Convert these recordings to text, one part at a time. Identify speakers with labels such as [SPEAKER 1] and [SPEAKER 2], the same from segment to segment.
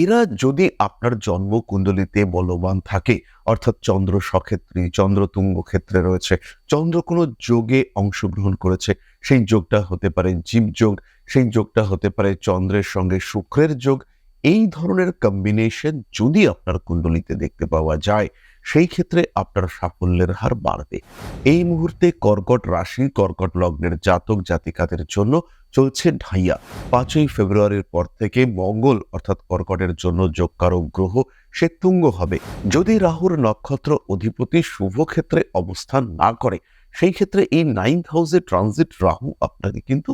[SPEAKER 1] এরা যদি আপনার জন্ম কুণ্ডলিতে বলবান থাকে, অর্থাৎ চন্দ্র সক্ষেত্রী, চন্দ্র তুঙ্গ ক্ষেত্রে রয়েছে, চন্দ্র কোনো যোগে অংশগ্রহণ করেছে, সেই যোগটা হতে পারে জীব যোগ, সেই যোগটা হতে পারে চন্দ্রের সঙ্গে শুক্রের যোগ, এই ধরনের কম্বিনেশন যদি আপনার কুণ্ডলিতে দেখতে পাওয়া যায় সেই ক্ষেত্রে আপনার সাফল্যের হার বাড়বে। এই মুহূর্তে কর্কট রাশি, কর্কট লগ্নের জাতক জাতিকাদের জন্য চলছে ঢাইয়া। পাঁচই ফেব্রুয়ারির পর থেকে মঙ্গল অর্থাৎ কর্কটের জন্য যোগকারক গ্রহ সে তুঙ্গ হবে। যদি রাহুর নক্ষত্র অধিপতি শুভ ক্ষেত্রে অবস্থান না করে, সেই ক্ষেত্রে এই নাইন্থ হাউসে ট্রানজিট রাহু আপনাকে কিন্তু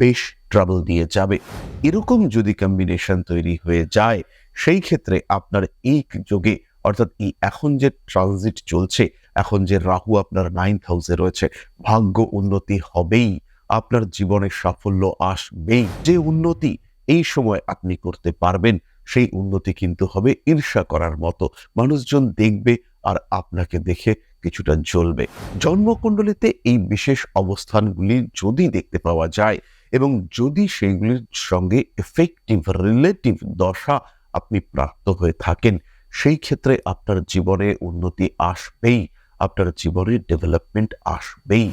[SPEAKER 1] বেশ ট্রাবল দিয়ে যাবে। এরকম যদি কম্বিনেশন তৈরি হয়ে যায়, সেই ক্ষেত্রে আপনার এই যোগে অর্থাৎ এই এখন যে ট্রানজিট চলছে, এখন যে রাহু আপনার নাইন্থ হাউসে রয়েছে, ভাগ্য উন্নতি হবেই, আপনার জীবনে সাফল্য আসবেই। যে উন্নতি এই সময় আপনি করতে পারবেন, সেই উন্নতি কিন্তু হবে ঈর্ষা করার মতো। মানুষজন দেখবে আর আপনাকে দেখে কিছুটা জ্বলবে। জন্মকুণ্ডলিতে এই বিশেষ অবস্থানগুলি যদি দেখতে পাওয়া যায় এবং যদি সেইগুলির সঙ্গে এফেক্টিভ রিলেটিভ দশা আপনি প্রাপ্ত হয়ে থাকেন সেই ক্ষেত্রে আপনার জীবনে উন্নতি আসবেই, আপনার জীবনে ডেভেলপমেন্ট আসবেই।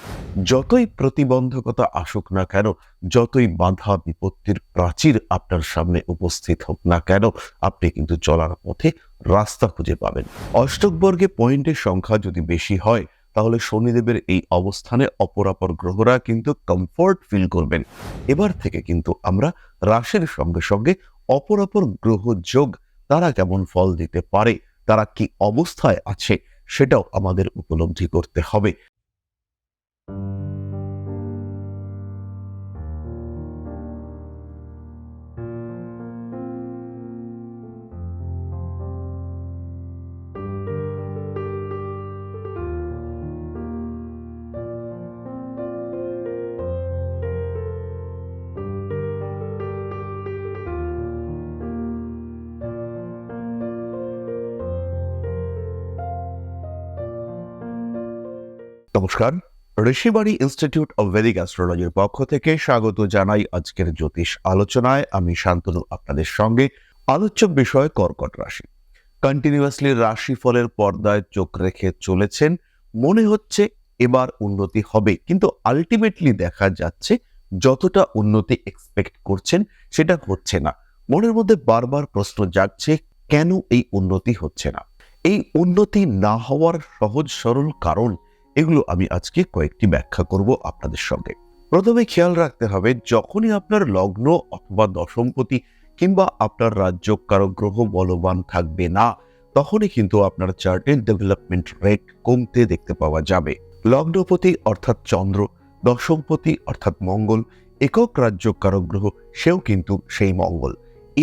[SPEAKER 1] যতই প্রতিবন্ধকতা আসুক না কেন, যতই বাধা বিপত্তির প্রাচীর আপনার সামনে উপস্থিত হোক না কেন, আপনি কিন্তু চলার পথে রাস্তা খুঁজে পাবেন। অষ্টক বর্গে পয়েন্টের সংখ্যা যদি বেশি হয়, তাহলে শনিদেবের এই অবস্থানে অপরাপর গ্রহরা কিন্তু কমফোর্ট ফিল করবেন। এবার থেকে কিন্তু আমরা রাশির সঙ্গে সঙ্গে অপরাপর গ্রহ যোগ তারা কেমন ফল দিতে পারে? তারা কি অবস্থায় আছে? সেটাও আমাদের উপলব্ধি করতে হবে। নমস্কার। ঋষিবাড়ি ইনস্টিটিউট অব ভেদিক অ্যাস্ট্রোলজির পক্ষ থেকে স্বাগত জানাই আজকের জ্যোতিষ আলোচনায়। আমি শান্তনু, আপনাদের সঙ্গে আলোচ্য বিষয় কর্কট রাশি। কন্টিনিউয়াসলি রাশি ফলের পর্দায় চোখ রেখে চলেছেন, মনে হচ্ছে এবার উন্নতি হবে, কিন্তু আলটিমেটলি দেখা যাচ্ছে যতটা উন্নতি এক্সপেক্ট করছেন সেটা হচ্ছে না। মনের মধ্যে বারবার প্রশ্ন জাগছে, কেন এই উন্নতি হচ্ছে না? এই উন্নতি না হওয়ার সহজ সরল কারণ এগুলো আমি আজকে কয়েকটি ব্যাখ্যা করব আপনাদের সঙ্গে। প্রথমে খেয়াল রাখতে হবে, যখনই আপনার লগ্ন অথবা দশমপতি কিংবা আপনার রাজ্য কারও গ্রহ বলবান থাকবে না, তখনই কিন্তু আপনার চার্টের ডেভেলপমেন্ট রেট কমতে দেখতে পাওয়া যাবে। লগ্নপতি অর্থাৎ চন্দ্র, দশমপতি অর্থাৎ মঙ্গল, একক রাজ্য কারক গ্রহ, সেও কিন্তু সেই মঙ্গল।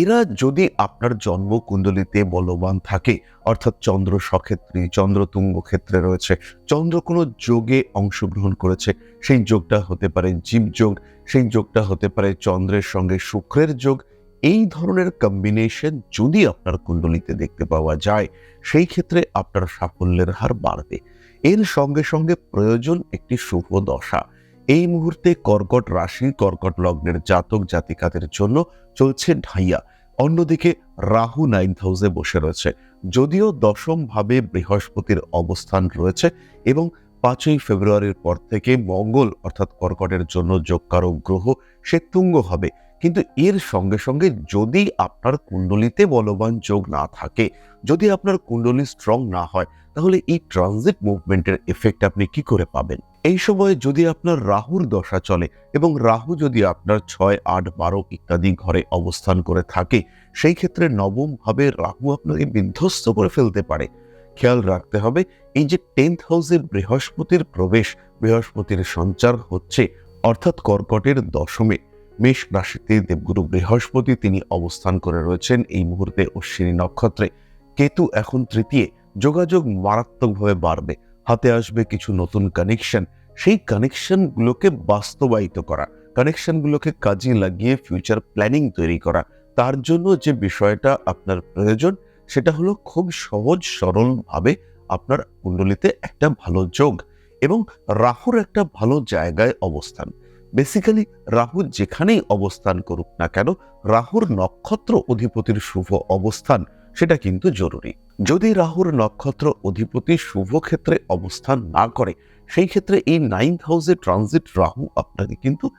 [SPEAKER 1] এরা যদি আপনার জন্ম কুণ্ডলিতে বলবান থাকে, অর্থাৎ চন্দ্র সক্ষেত্রী, চন্দ্র তুঙ্গ ক্ষেত্রে রয়েছে, চন্দ্র কোনো যোগে অংশগ্রহণ করেছে, সেই যোগটা হতে পারে জীব যোগ, সেই যোগটা হতে পারে চন্দ্রের সঙ্গে শুক্রের যোগ, এই ধরনের কম্বিনেশন যদি আপনার কুণ্ডলিতে দেখতে পাওয়া যায়, সেই ক্ষেত্রে আপনার সাফল্যের হার বাড়বে। এর সঙ্গে সঙ্গে প্রয়োজন একটি শুভ দশা। এই মুহূর্তে কর্কট রাশি, কর্কট লগ্নের জাতক জাতিকাদের জন্য চলছে ঢাইয়া। অন্যদিকে রাহু নাইন্থ হাউসে বসে রয়েছে। যদিও দশমভাবে বৃহস্পতির অবস্থান রয়েছে এবং পাঁচই ফেব্রুয়ারির পর থেকে মঙ্গল অর্থাৎ কর্কটের জন্য যোগকারক গ্রহ সে তুঙ্গ হবে। কিন্তু এর সঙ্গে সঙ্গে যদি আপনার কুণ্ডলিতে বলবান যোগ না থাকে, যদি আপনার কুণ্ডলী স্ট্রং না হয়, তাহলে এই ট্রানজিট মুভমেন্টের এফেক্ট আপনি কি করে পাবেন? এই সময়ে যদি আপনার রাহুর দশা চলে এবং রাহু যদি আপনার ছয়, আট, বারো ইত্যাদি ঘরে অবস্থান করে থাকে, সেই ক্ষেত্রে নবম ভাবে রাহু আপনাকে বিধ্বস্ত করে ফেলতে পারে। খেয়াল রাখতে হবে, এই যে টেন্থ হাউসে বৃহস্পতির প্রবেশ, বৃহস্পতির সঞ্চার হচ্ছে, অর্থাৎ কর্কটের দশমে মেষ রাশিতে দেবগুরু বৃহস্পতি তিনি অবস্থান করে রয়েছেন এই মুহূর্তে অশ্বিনী নক্ষত্রে। কেতু এখন তৃতীয়। যোগাযোগ মারাত্মকভাবে বাড়বে। হাতে আসবে কিছু নতুন কানেকশন সেই কানেকশনগুলোকে বাস্তবায়িত করা। কানেকশনগুলোকে কাজে লাগিয়ে ফিউচার প্ল্যানিং তৈরি করা। তার জন্য যে বিষয়টা আপনার প্রয়োজন, সেটা হলো খুব সহজ, সরলভাবে আপনার কুণ্ডলিতে একটা ভালো যোগ এবং রাহুর একটা ভালো জায়গায় অবস্থান। বেসিক্যালি রাহু যেখানেই অবস্থান করুক না কেন, রাহুর নক্ষত্র অধিপতির শুভ অবস্থান, সেটা কিন্তু জরুরি। যদি রাহুর নক্ষত্র অধিপতি শুভ ক্ষেত্রে অবস্থান না করে, সেই ক্ষেত্রে এই নাইন্থ হাউসে ট্রানজিট রাহু আপনাকে কিন্তু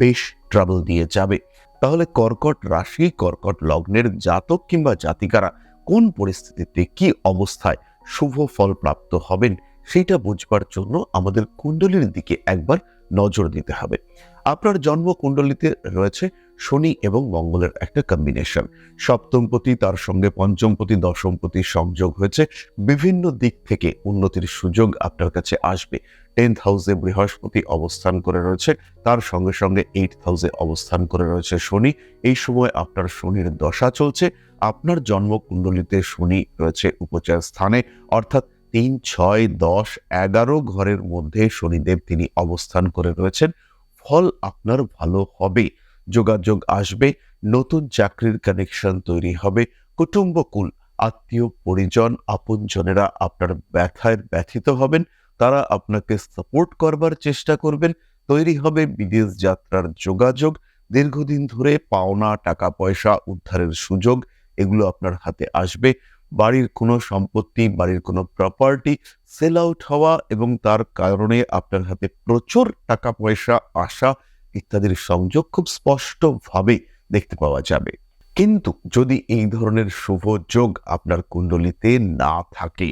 [SPEAKER 1] বেশ ট্রাবল দিয়ে যাবে। তাহলে কর্কট রাশি, কর্কট লগ্নের জাতক কিংবা জাতিকারা কোন পরিস্থিতিতে কি অবস্থায় শুভ ফল প্রাপ্ত হবেন, সেইটা বুঝবার জন্য আমাদের কুণ্ডলীর দিকে একবার নজর দিতে হবে। আপনার জন্ম কুণ্ডলিতে রয়েছে শনি এবং মঙ্গলের একটা কম্বিনেশন সপ্তমপতি, তার সঙ্গে পঞ্চমপতি, দশমপতি সংযোগ হয়েছে। বিভিন্ন দিক থেকে উন্নতির সুযোগ আপনার কাছে আসবে। টেন্থ হাউসে বৃহস্পতি অবস্থান করে রয়েছে, তার সঙ্গে সঙ্গে এইট হাউসে অবস্থান করে রয়েছে শনি। এই সময় আপনার শনির দশা চলছে। আপনার জন্ম কুণ্ডলিতে শনি রয়েছে উপচার স্থানে, অর্থাৎ তিন, ছয়, দশ, এগারো ঘরের মধ্যে শনিদেব তিনি অবস্থান করে রয়েছেন। ফল আপনার ভালো হবে, যোগাযোগ আসবে, নতুন চাকরির কানেকশন তৈরি হবে, কুটুম্বকুল, আত্মীয় পরিজন, আপনজনেরা আপনার ব্যথায় ব্যথিত হবেন, তারা আপনাকে সাপোর্ট করবার চেষ্টা করবেন, তৈরি হবে বিদেশ যাত্রার যোগাযোগ, দীর্ঘদিন ধরে পাওনা টাকা পয়সা উদ্ধারের সুযোগ, এগুলো আপনার হাতে আসবে। বাড়ির কোনো সম্পত্তি, বাড়ির কোনো প্রপার্টি সেল আউট হওয়া এবং তার কারণে আপনার হাতে প্রচুর টাকা পয়সা আসা ইত্যাদির সংযোগ খুব স্পষ্টভাবে দেখতে পাওয়া যাবে। কিন্তু যদি এই ধরনের শুভ যোগ আপনার কুণ্ডলিতে না থাকে,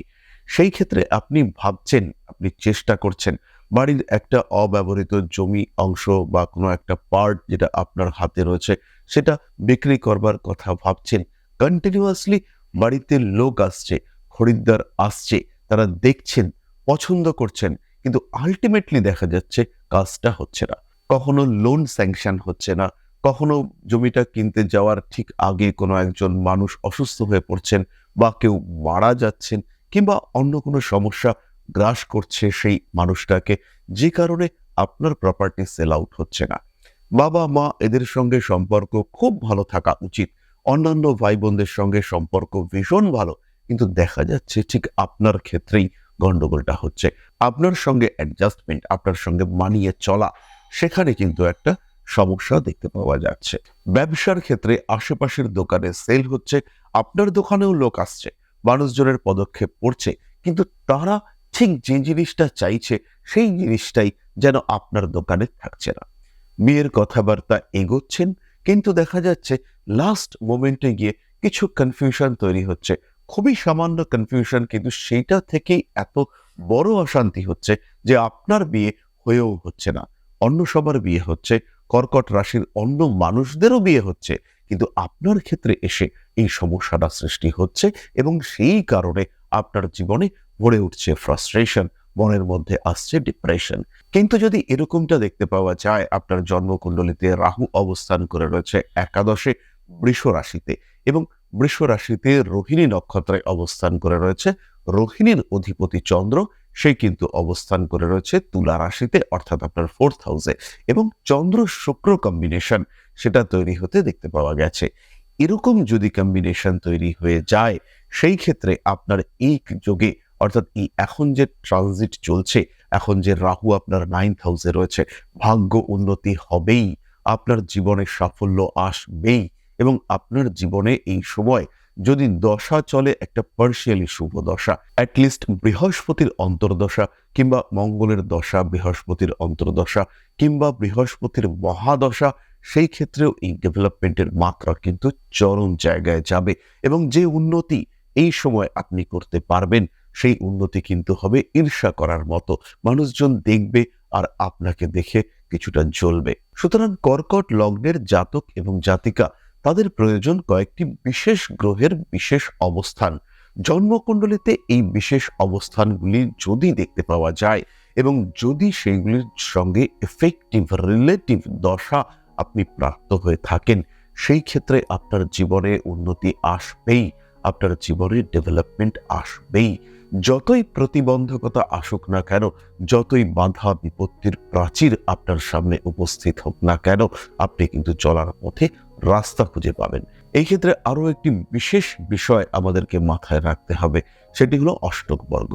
[SPEAKER 1] সেই ক্ষেত্রে আপনি ভাবছেন, আপনি চেষ্টা করছেন বাড়ির একটা অব্যবহৃত জমি অংশ বা কোনো একটা পার্ট যেটা আপনার হাতে রয়েছে, সেটা বিক্রি করবার কথা ভাবছেন কন্টিনিউয়াসলি বাড়িতে লোক আসছে, খরিদ্দার আসছে, তারা দেখছেন, পছন্দ করছেন, কিন্তু আলটিমেটলি দেখা যাচ্ছে কাজটা হচ্ছে না। কখনো লোন স্যাংশন হচ্ছে না, কখনো জমিটা কিনতে যাওয়ার ঠিক আগে কোনো একজন মানুষ অসুস্থ হয়ে পড়ছেন বা কেউ মারা যাচ্ছেন কিংবা অন্য কোনো সমস্যা গ্রাস করছে সেই মানুষটাকে, যে কারণে আপনার প্রপার্টি সেল আউট হচ্ছে না। বাবা মা এদের সঙ্গে সম্পর্ক খুব ভালো থাকা উচিত। অন্যান্য ভাই বোনদের সঙ্গে সম্পর্ক ভীষণ ভালো, কিন্তু দেখা যাচ্ছে ঠিক আপনার ক্ষেত্রেই গন্ডগোলটা হচ্ছে। আপনার সঙ্গে অ্যাডজাস্টমেন্ট আপনার সঙ্গে মানিয়ে চলা, সেখানে কিন্তু একটা সমস্যা দেখতে পাওয়া যাচ্ছে। ব্যবসার ক্ষেত্রে আশেপাশের দোকানে সেল হচ্ছে, আপনার দোকানেও লোক আসছে, মানুষজনের পদক্ষেপ পড়ছে, কিন্তু তারা ঠিক যে জিনিসটা চাইছে, সেই জিনিসটাই যেন আপনার দোকানে থাকছে না। বিয়ের কথাবার্তা এগোচ্ছেন কিন্তু দেখা যাচ্ছে লাস্ট মোমেন্টে গিয়ে কিছু কনফিউশন তৈরি হচ্ছে। খুবই সামান্য কনফিউশন কিন্তু সেইটা থেকেই এত বড় অশান্তি হচ্ছে যে আপনার বিয়ে হয়েও হচ্ছে না। অন্য সবার বিয়ে হচ্ছে, কর্কট রাশির অন্য মানুষদেরও বিয়ে হচ্ছে, কিন্তু আপনার ক্ষেত্রে এসে এই সমস্যাটা সৃষ্টি হচ্ছে এবং সেই কারণে আপনার জীবনে ভরে উঠছে ফ্রাস্ট্রেশন মনের মধ্যে আসছে ডিপ্রেশন কিন্তু যদি এরকমটা দেখতে পাওয়া যায়, আপনার জন্মকুণ্ডলিতে রাহু অবস্থান করে রয়েছে একাদশে বৃষ রাশিতে এবং বৃষ রাশিতে রোহিণী নক্ষত্রে অবস্থান করে রয়েছে। রোহিণীর অধিপতি চন্দ্র, সে কিন্তু অবস্থান করে রয়েছে তুলা রাশিতে, অর্থাৎ আপনার ফোর্থ হাউসে এবং চন্দ্র শুক্র কম্বিনেশন সেটা তৈরি হতে দেখতে পাওয়া গেছে। এরকম যদি কম্বিনেশন তৈরি হয়ে যায়, সেই ক্ষেত্রে আপনার এই যোগে অর্থাৎ এই এখন যে ট্রানজিট চলছে, এখন যে রাহু আপনার নাইন্থ হাউসে রয়েছে, ভাগ্য উন্নতি হবেই, আপনার জীবনে সাফল্য আসবেই এবং আপনার জীবনে এই সময় যদি দশা চলে, একটা পার্শিয়ালি শুভ দশা অ্যাটলিস্ট বৃহস্পতির অন্তর্দশা কিংবা মঙ্গলের দশা, বৃহস্পতির অন্তর্দশা কিংবা বৃহস্পতির মহাদশা, সেই ক্ষেত্রেও এই ডেভেলপমেন্টের মাত্রা কিন্তু চরম জায়গায় যাবে এবং যে উন্নতি এই সময় আপনি করতে পারবেন সেই উন্নতি কিন্তু হবে ঈর্ষা করার মতো। মানুষজন দেখবে আর আপনাকে দেখে কিছুটা জ্বলবে। সুতরাং কর্কট লগ্নের জাতক এবং জাতিকা, তাদের প্রয়োজন কয়েকটি বিশেষ গ্রহের বিশেষ অবস্থান। জন্মকুণ্ডলিতে এই বিশেষ অবস্থানগুলি যদি দেখতে পাওয়া যায় এবং যদি সেইগুলির সঙ্গে এফেক্টিভ রিলেটিভ দশা আপনি প্রাপ্ত হয়ে থাকেন, সেই ক্ষেত্রে আপনার জীবনে উন্নতি আসবেই। আপনার জীবনে ডেভেলপমেন্ট আসবেই। যতই প্রতিবন্ধকতা আসুক না কেন, যতই বাধা বিপত্তির প্রাচীর আপনার সামনে উপস্থিত হোক না কেন, আপনি কিন্তু চলার পথে রাস্তা খুঁজে পাবেন। এই ক্ষেত্রে আরও একটি বিশেষ বিষয় আমাদেরকে মাথায় রাখতে হবে, সেটি হলো অষ্টক বর্গ।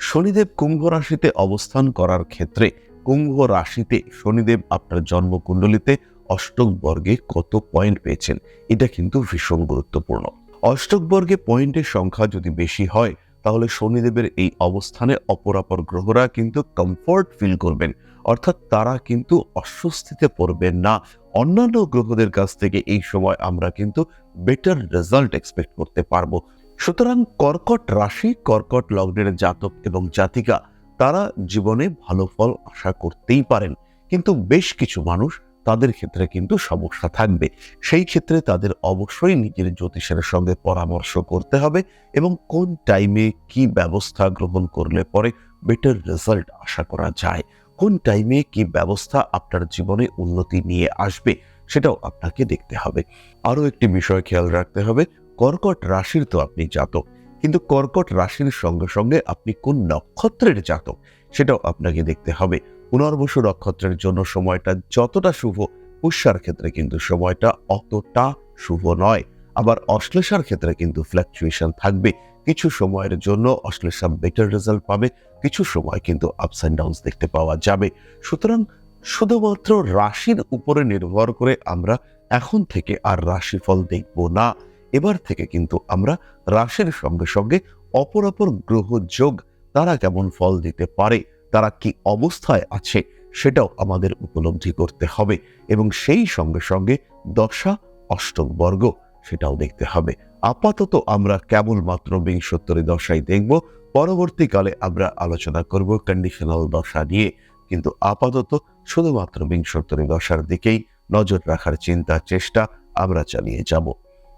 [SPEAKER 1] শনিদেব কুম্ভ রাশিতে অবস্থান করার ক্ষেত্রে কুম্ভ রাশিতে শনিদেব আপনার জন্মকুণ্ডলিতে অষ্টক বর্গে কত পয়েন্ট পেয়েছেন, এটা কিন্তু ভীষণ গুরুত্বপূর্ণ। অষ্টক বর্গে পয়েন্টের সংখ্যা যদি বেশি হয়, তাহলে শনিদেবের এই অবস্থানে অপরাপর গ্রহরা কিন্তু কমফোর্ট ফিল করবেন। অর্থাৎ তারা কিন্তু অস্বস্তিতে পড়বেন না। অন্যান্য গ্রহদের কাছ থেকে এই সময় আমরা কিন্তু বেটার রেজাল্ট এক্সপেক্ট করতে পারব। সুতরাং কর্কট রাশি, কর্কট লগ্নের জাতক এবং জাতিকা, তারা জীবনে ভালো ফল আশা করতেই পারেন। কিন্তু বেশ কিছু মানুষ তাদের ক্ষেত্রে কিন্তু সমস্যা থাকবে। সেই ক্ষেত্রে তাদের অবশ্যই নিজের জ্যোতিষের সঙ্গে পরামর্শ করতে হবে এবং কোন টাইমে কি ব্যবস্থা গ্রহণ করলে পরে বেটার রেজাল্ট আশা করা যায়, কোন টাইমে কি ব্যবস্থা আপনার জীবনে উন্নতি নিয়ে আসবে সেটাও আপনাকে দেখতে হবে। আরও একটি বিষয় খেয়াল রাখতে হবে, কর্কট রাশির তো আপনি জাতক, কিন্তু কর্কট রাশির সঙ্গে সঙ্গে আপনি কোন নক্ষত্রের জাতক সেটাও আপনাকে দেখতে হবে। পুনর্বসু নক্ষত্রের জন্য সময়টা যতটা শুভ, পুষ্যার ক্ষেত্রে কিন্তু সময়টা অতটা শুভ নয়। আবার অশ্লেষার ক্ষেত্রে কিন্তু ফ্ল্যাকচুয়েশন থাকবে। কিছু সময়ের জন্য অশ্লেষা বেটার রেজাল্ট পাবে, কিছু সময় কিন্তু আপস অ্যান্ড ডাউনস দেখতে পাওয়া যাবে। সুতরাং শুধুমাত্র রাশির উপরে নির্ভর করে আমরা এখন থেকে আর রাশিফল দেখব না। এবার থেকে কিন্তু আমরা রাশির সঙ্গে সঙ্গে অপর অপর গ্রহ যোগ, তারা কেমন ফল দিতে পারে? তারা কি অবস্থায় আছে সেটাও আমাদের উপলব্ধি করতে হবে এবং সেই সঙ্গে সঙ্গে দশা অষ্টম বর্গ সেটাও দেখতে হবে। আপাতত আমরা কেবলমাত্র বিংশোত্তরী দশাই দেখব। পরবর্তীকালে আমরা আলোচনা করব কন্ডিশনাল দশা নিয়ে। কিন্তু আপাতত শুধুমাত্র বিংশোত্তরী দশার দিকেই নজর রাখার চিন্তা, চেষ্টা আমরা চালিয়ে যাব।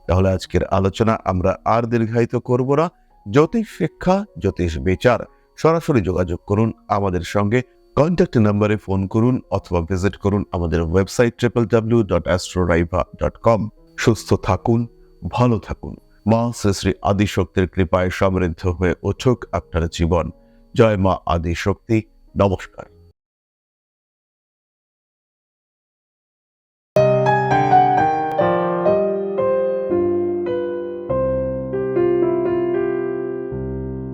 [SPEAKER 1] তাহলে আজকের আলোচনা আমরা আর দীর্ঘায়িত করব না। জ্যোতিষ শিক্ষা, জ্যোতিষ বিচার সরাসরি যোগাযোগ করুন আমাদের সঙ্গে। কন্ট্যাক্ট নাম্বারে ফোন করুন অথবা ভিজিট করুন আমাদের website triple W dot Astroriva dot com সুস্থ থাকুন, ভালো থাকুন। মা শ্রী শ্রী আদিশক্তির কৃপায় সমৃদ্ধ হয়ে উঠুক আপনার জীবন। জয় মা আদিশক্তি। নমস্কার।